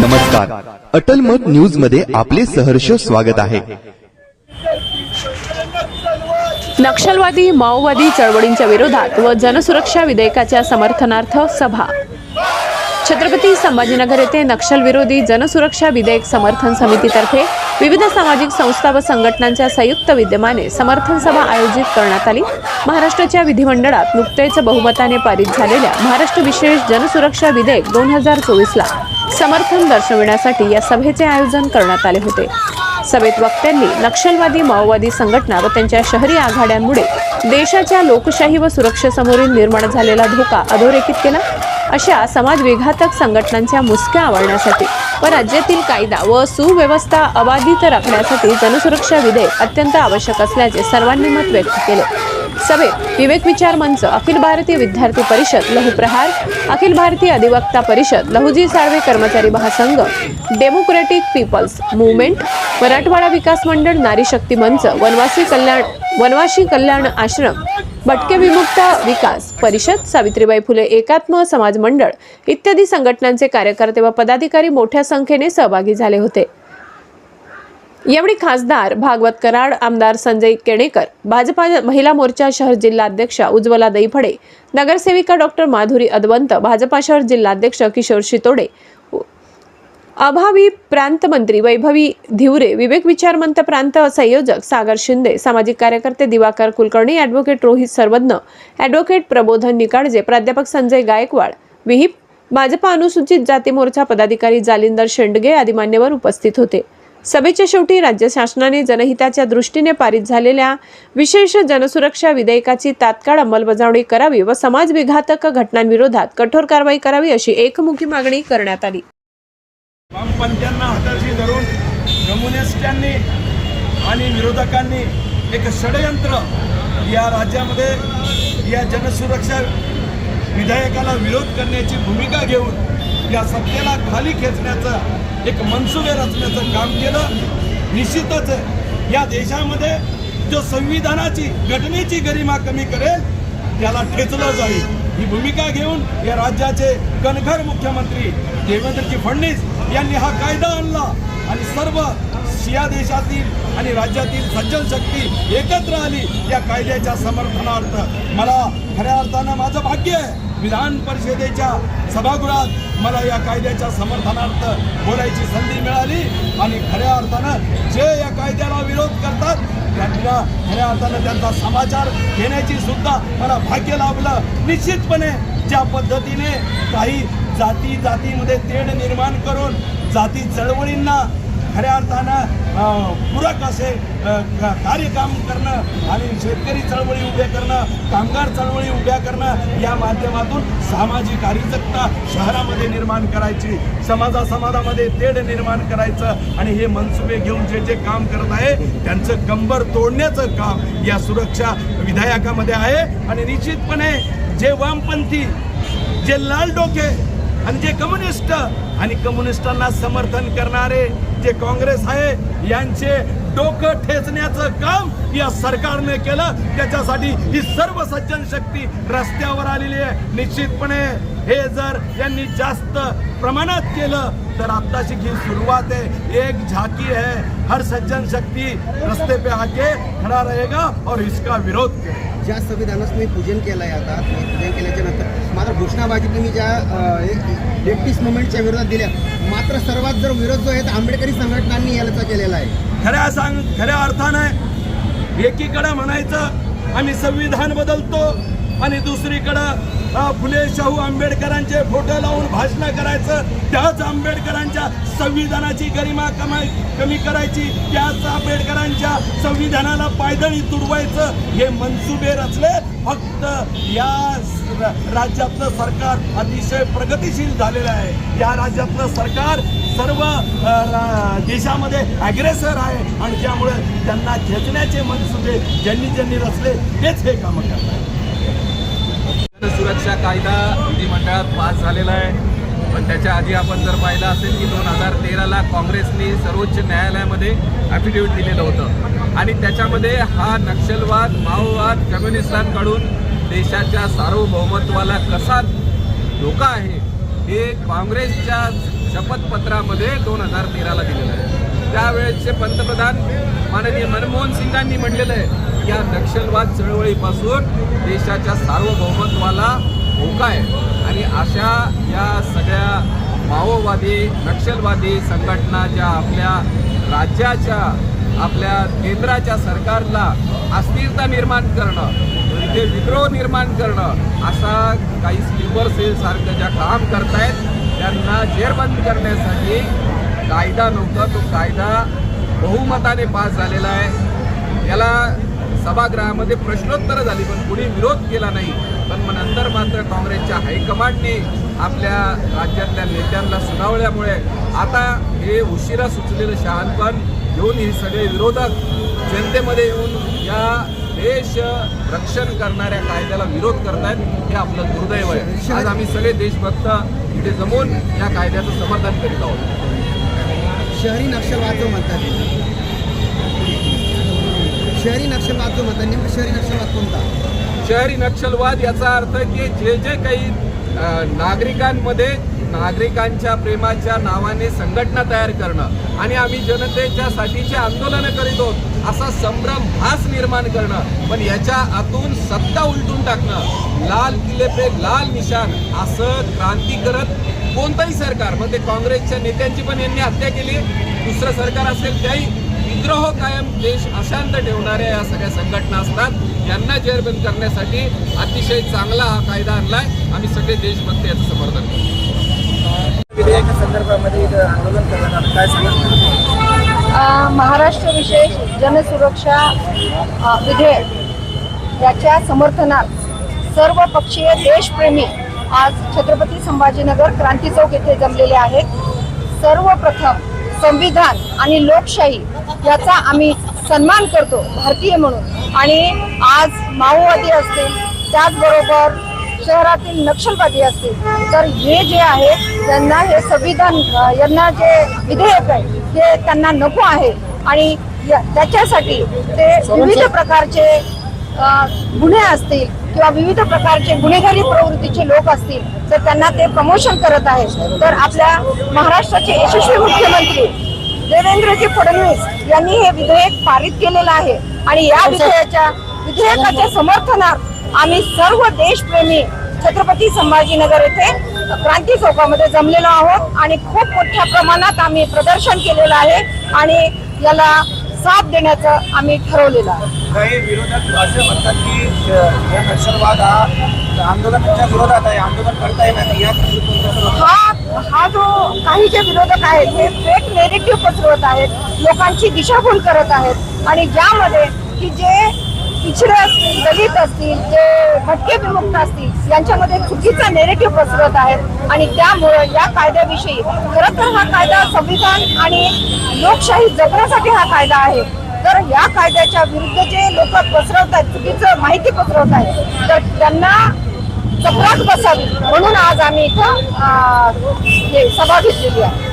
नमस्कार. अटल मत न्यूजमध्ये आपले सहर्ष स्वागत आहे. नक्षलवादी माओवादी चळवळींच्या विरोधात व जनसुरक्षा विधेयकाच्या समर्थनार्थ सभा. छत्रपती संभाजीनगर येथे नक्षलविरोधी जनसुरक्षा विधेयक समर्थन समितीतर्फे विविध सामाजिक संस्था व संघटनांच्या संयुक्त विद्यमाने समर्थन सभा आयोजित करण्यात आली. महाराष्ट्राच्या विधिमंडळात नुकतेच बहुमताने पारित झालेल्या महाराष्ट्र विशेष जनसुरक्षा विधेयक दोन हजार चोवीसला समर्थन दर्शविण्यासाठी या सभेचे आयोजन करण्यात आले होते. सभेत वक्त्यांनी नक्षलवादी माओवादी संघटना व त्यांच्या शहरी आघाड्यांमुळे देशाच्या लोकशाही व सुरक्षेसमोरील निर्माण झालेला धोका अधोरेखित केला. अशा समाज विघातक संघटनांच्या मुसक्या आवळण्यासाठी व राज्यातील कायदा व सुव्यवस्था अबाधित राखण्यासाठी जनसुरक्षा विधेयक अत्यंत आवश्यक असल्याचे सर्वांनी मत व्यक्त केले. सभेत विवेक विचार मंच अखिल भारतीय विद्यार्थी परिषद लहुप्रहार अखिल भारतीय अधिवक्ता परिषद लहुजी साळवे कर्मचारी महासंघ डेमोक्रेटिक पीपल्स मुवमेंट मराठवाडा विकास मंडळ नारी शक्ती मंच वनवासी कल्याण वनवासी कल्याण आश्रम भटके विमुक्त विकास परिषद सावित्रीबाई फुले एकात्म समाज मंडळ इत्यादी संघटनांचे कार्यकर्ते व पदाधिकारी मोठ्या संख्येने सहभागी झाले होते. यावेळी खासदार भागवत कराड आमदार संजय केणेकर भाजपा महिला मोर्चा शहर जिल्हाध्यक्षा उज्ज्वला दैफडे नगरसेविका डॉक्टर माधुरी अदवंत भाजपा शहर जिल्हाध्यक्ष किशोर शितोडे अभावी प्रांतमंत्री वैभवी धिवरे विवेक विचारमंत प्रांत संयोजक सागर शिंदे सामाजिक कार्यकर्ते दिवाकर कुलकर्णी ॲडव्होकेट रोहित सर्वज्ञ ॲडव्होकेट प्रबोधन निकाळजे प्राध्यापक संजय गायकवाड विहिप भाजपा अनुसूचित जाती मोर्चा पदाधिकारी जालिंदर शेंडगे आदी मान्यवर उपस्थित होते. सभेच्या शेवटी राज्य शासनाने जनहिताच्या दृष्टीने पारित झालेल्या विशेष जनसुरक्षा विधेयकाची तात्काळ अंमलबजावणी करावी व समाज विघातक घटनांविरोधात कठोर कारवाई करावी अशी एकमुखी मागणी करण्यात आली. वामपंथ्यांना हाताशी धरून कम्युनिस्टांनी आणि विरोधकांनी एक षडयंत्र या राज्यामध्ये या जनसुरक्षा विधेयकाला विरोध करण्याची भूमिका घेऊन या सत्तेला खाली खेचण्याचं एक मनसुबे रचण्याचं काम केलं. निश्चितच या देशामध्ये जो संविधानाची घटनेची गरिमा कमी करेल त्याला ठेचलं जाईल. ही भूमिका घेऊन या राज्याचे कणखर मुख्यमंत्री देवेंद्रजी फडणवीस यांनी हा कायदा आणला. आणि सर्व शिया देशातील आणि राज्यातील सज्जन शक्ती एकत्र आली या कायद्याच्या समर्थनार्थ. मला खऱ्या अर्थानं माझं भाग्य आहे. विधान परिषदेच्या सभागृहात मला या कायद्याच्या समर्थनार्थ बोलायची संधी मिळाली आणि खऱ्या अर्थानं जे या कायद्याला विरोध करतात त्यांना खऱ्या अर्थानं त्यांचा समाचार घेण्याची सुद्धा मला भाग्य लाभलं. निश्चितपणे ज्या पद्धतीने काही जाती जातीमध्ये तेढ निर्माण करून जाती चळवळींना खऱ्या अर्थानं पूरक असे कार्यकाम करणं आणि शेतकरी चळवळी उभ्या करणं कामगार चळवळी उभ्या करणं या माध्यमातून सामाजिक अरिजकता शहरामध्ये निर्माण करायची समाजा समाजामध्ये तेढ निर्माण करायचं आणि हे मनसुबे घेऊन जे जे काम करत आहे त्यांचं कंबर तोडण्याचं काम या सुरक्षा विधायकामध्ये आहे. आणि निश्चितपणे जे वामपंथी जे लाल डोके आणि जे कम्युनिस्ट आणि कम्युनिस्टांना समर्थन करणारे जे काँग्रेस आहे यांचे डोकं ठेचण्याचं काम या सरकारने केलं. त्याच्यासाठी ही सर्व सज्जन शक्ती रस्त्यावर आलेली आहे. निश्चितपणे हे जर यांनी जास्त प्रमाणात केलं तर आत्ताशी ही सुरुवात आहे. एक झाकी है हर सज्जन शक्ती रस्ते पे आके खड़ा रहेगा और इसका विरोध करेगा. ज्या संविधानाचं तुम्ही पूजन केलं आहे आता तुम्ही पूजन केल्याच्यानंतर मात्र घोषणाबाजी तुम्ही ज्या लेफ्टिस्ट मुवमेंटच्या विरोधात दिल्या मात्र सर्वात जर विरोध जो आहे तो आंबेडकरी संघटनांनी याचा केलेला आहे. खऱ्या सांग खऱ्या अर्थानं एकीकडं म्हणायचं आम्ही संविधान बदलतो आणि दुसरीकडं फुले शाहू आंबेडकरांचे फोटो लावून भाषणं करायचं. त्याच आंबेडकरांच्या संविधानाची गरिमा कमाई कमी करायची. त्याच आंबेडकरांच्या संविधानाला पायदळी तुडवायचं. हे मनसुबे रचले. फक्त या राज्यातलं सरकार अतिशय प्रगतिशील झालेलं आहे. या राज्यातलं सरकार सर्व देशामध्ये अग्रेसर आहे. आणि त्यामुळे त्यांना खेचण्याचे मनसुबे ज्यांनी ज्यांनी रचले तेच हे कामं करतात सुरक्षा कायदा विधिमंडळात पास झालेला आहे. पण त्याच्या आधी आपण जर पाहिलं असेल की दोन हजार तेराला काँग्रेसने सर्वोच्च न्यायालयामध्ये ॲफिडेव्हिट दिलेलं होतं. आणि त्याच्यामध्ये हा नक्षलवाद माओवाद कम्युनिस्टांकडून देशाच्या सार्वभौमत्वाला कसा धोका आहे हे काँग्रेसच्या शपथपत्रामध्ये दोन हजार तेराला दिलेलं आहे. त्यावेळेसचे पंतप्रधान माननीय मनमोहन सिंगांनी म्हटलेलं आहे या नक्षलवाद चळवळीपासून देशाच्या सार्वभौमत्वाला धोका आहे. आणि अशा या सगळ्या माओवादी नक्षलवादी संघटना ज्या आपल्या राज्याच्या आपल्या केंद्राच्या सरकारला अस्थिरता निर्माण करणं इथे विद्रोह निर्माण करणं अशा काही स्लीपर सेलसारखं ज्या काम करतायत त्यांना जेरबंद करण्यासाठी कायदा नव्हता. तो कायदा बहुमताने पास झालेला आहे. याला सभागृहामध्ये प्रश्नोत्तरं झाली पण कुणी विरोध केला नाही. पण मग नंतर मात्र काँग्रेसच्या हायकमांडने आपल्या राज्यातल्या नेत्यांना सुनावल्यामुळे आता हे उशिरा सुचलेलं शहाणपण घेऊन हे सगळे विरोधक जनतेमध्ये येऊन या देश रक्षण करणाऱ्या कायद्याला विरोध करतायत हे आपलं दुर्दैव आहे. आज आम्ही सगळे देशभक्त इथे जमून या कायद्याचं समर्थन करीत आहोत. शहरी नक्षलवाद जो म्हणतात शहरी नक्षलवाद जो म्हणतात नेमकं शहरी नक्षलवाद कोणता? शहरी नक्षलवाद याचा अर्थ की जे जे काही नागरिकांमध्ये नागरिकांच्या प्रेमाच्या नावाने संघटना तयार करणं आणि आम्ही जनतेच्या साठीचे आंदोलनं करीत आहोत असा संभ्रम भास निर्माण करणं पण याच्या आतून सत्ता उलटून टाकणं लाल किल्ले पे लाल निशान असं क्रांती करत कोणतंही सरकार मग ते काँग्रेसच्या नेत्यांची पण यांनी हत्या केली दुसरं सरकार असेल त्याही विद्रोह कायम देश अशांत ठेवणाऱ्या या सगळ्या संघटना असतात. यांना जेरबंद करण्यासाठी अतिशय चांगला हा कायदा आणलाय. आम्ही सगळे देशभक्त याचं समर्थन करतो. विधेयका संदर्भामध्ये इथं आंदोलन करण्यात काय महाराष्ट्र विशेष जनसुरक्षा विधेयक याच्या समर्थनात सर्व पक्षीय देशप्रेमी आज छत्रपती संभाजीनगर क्रांती चौक येथे जमलेले आहेत. सर्वप्रथम संविधान आणि लोकशाही याचा आम्ही सन्मान करतो भारतीय म्हणून. आणि आज माओवादी असतील त्याचबरोबर शहरातील नक्षलवादी असतील तर हे जे आहे त्यांना हे संविधान यांना जे विधेयक आहे ते त्यांना नको आहे. आणि त्याच्यासाठी ते विविध प्रकारचे गुन्हे असतील किंवा विविध प्रकारचे गुन्हेगारी प्रवृत्तीचे लोक असतील तर त्यांना ते प्रमोशन करत आहेत. तर आपल्या महाराष्ट्राचे यशस्वी मुख्यमंत्री देवेंद्रजी फडणवीस यांनी हे विधेयक पारित केलेलं आहे. आणि या विधेयकाच्या विधेयकाच्या समर्थनात आम्ही सर्व देशप्रेमी छत्रपती संभाजीनगर येथे क्रांती चौकामध्ये जमलेलो आहोत आणि खूप मोठ्या प्रमाणात आम्ही प्रदर्शन केलेलं आहे आणि याला साथ देण्याचं आम्ही ठरवलेलं आहे. काही विरोधक असे म्हणतात की या नक्षलवाद हा आंदोलनाच्या विरोधात आहे आंदोलन करता येणार नाही या हा हा जो काही विरोधक आहेत हे फेक नेगेटिव्ह पसरवत आहेत लोकांची दिशाभूल करत आहेत. आणि ज्यामध्ये की जे पिछडे असतील दलित असतील जे भटके विमुक्त असतील यांच्यामध्ये चुकीचा नेरेटिव्ह पसरवत आहेत. आणि त्यामुळे या कायद्याविषयी खरं तर हा कायदा संविधान आणि लोकशाही जपण्यासाठी हा कायदा आहे. तर या कायद्याच्या विरुद्ध जे लोक पसरवत आहेत चुकीचं माहिती पसरवत आहेत तर त्यांना चपराक बसावी म्हणून आज आम्ही इथं हे सभा घेतलेली आहे.